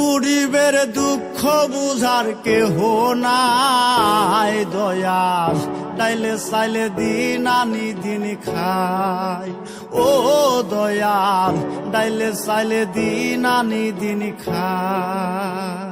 গরিবের দুঃখ বুঝার কেহ নাই। দয়াল তাইলে চাইলে দিন আনি দিন খাই। ও দয়াল তাইলে চাইলে দিন আনি দিন খাই।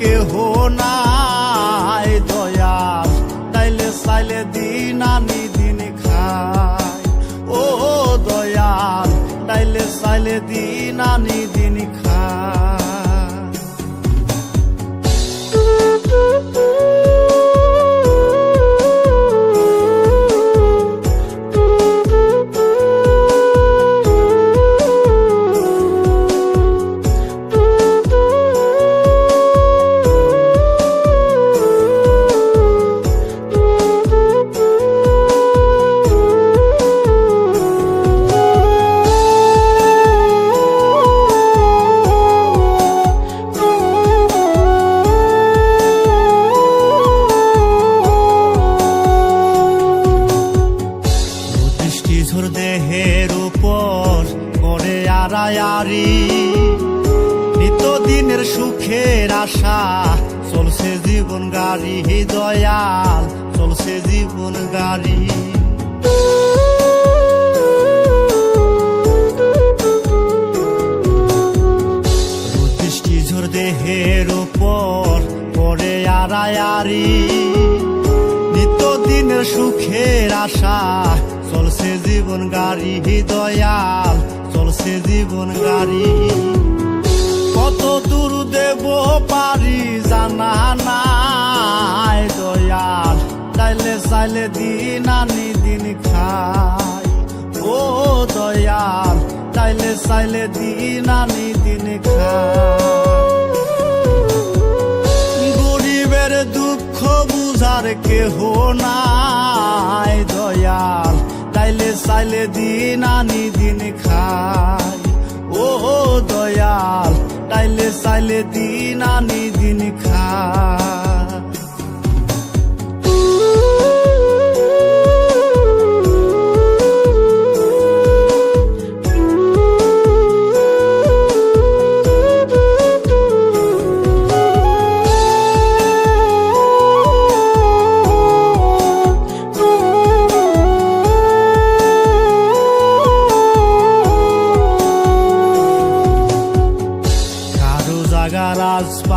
কেহ নাই দয়াল। তাইলে চাইলে দিন আনি দিন খায় ও দয়াল, তাইলে চাইলে দিন আনি দিন খাই নিত্যদিনের সুখের আশা। চলছে জীবন গাড়ি দয়াল, চলছে জীবন গাড়ি। দেহের উপর করে আড়ায়ারি নিত্যদিনের সুখের আশা, চলছে জীবন গাড়ি দয়াল, চলছে জীবন গাড়ি। কত দূর দেব পারি জানা নাই দয়াল। চাইলে চাইলে দিন আনি দিন খাই। ও দয়াল, চাইলে চাইলে দিন আনি দিন খাই। গরিবের দুঃখ বুঝার কেহ নাই দয়াল। তাইলে চাইলে দিন আনি দিন খাই। ও দয়াল তাইলে চাইলে দিন আনি দিন খাই।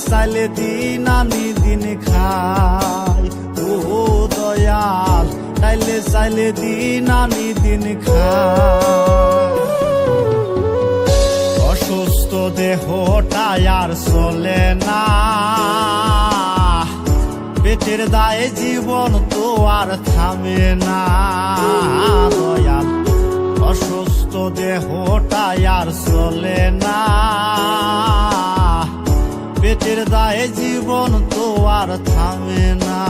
চাইলে দিন আনি দিন খাই ও দয়াল চাইলে দিন আনি দিন খাই দেহটাই আর চলে না পেটের দায়ে জীবন তো আর থামে না দয়াল অসুস্থ দেহটাই আর চলে না পাপের দায়ে জীবন তো আর থামে না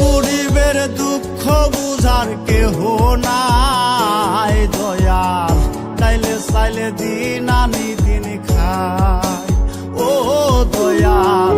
গরিবের দুঃখ বুঝার কেহ নাই দয়াল তাইলে সাইলে দিন আনি দিন খায় ও দয়াল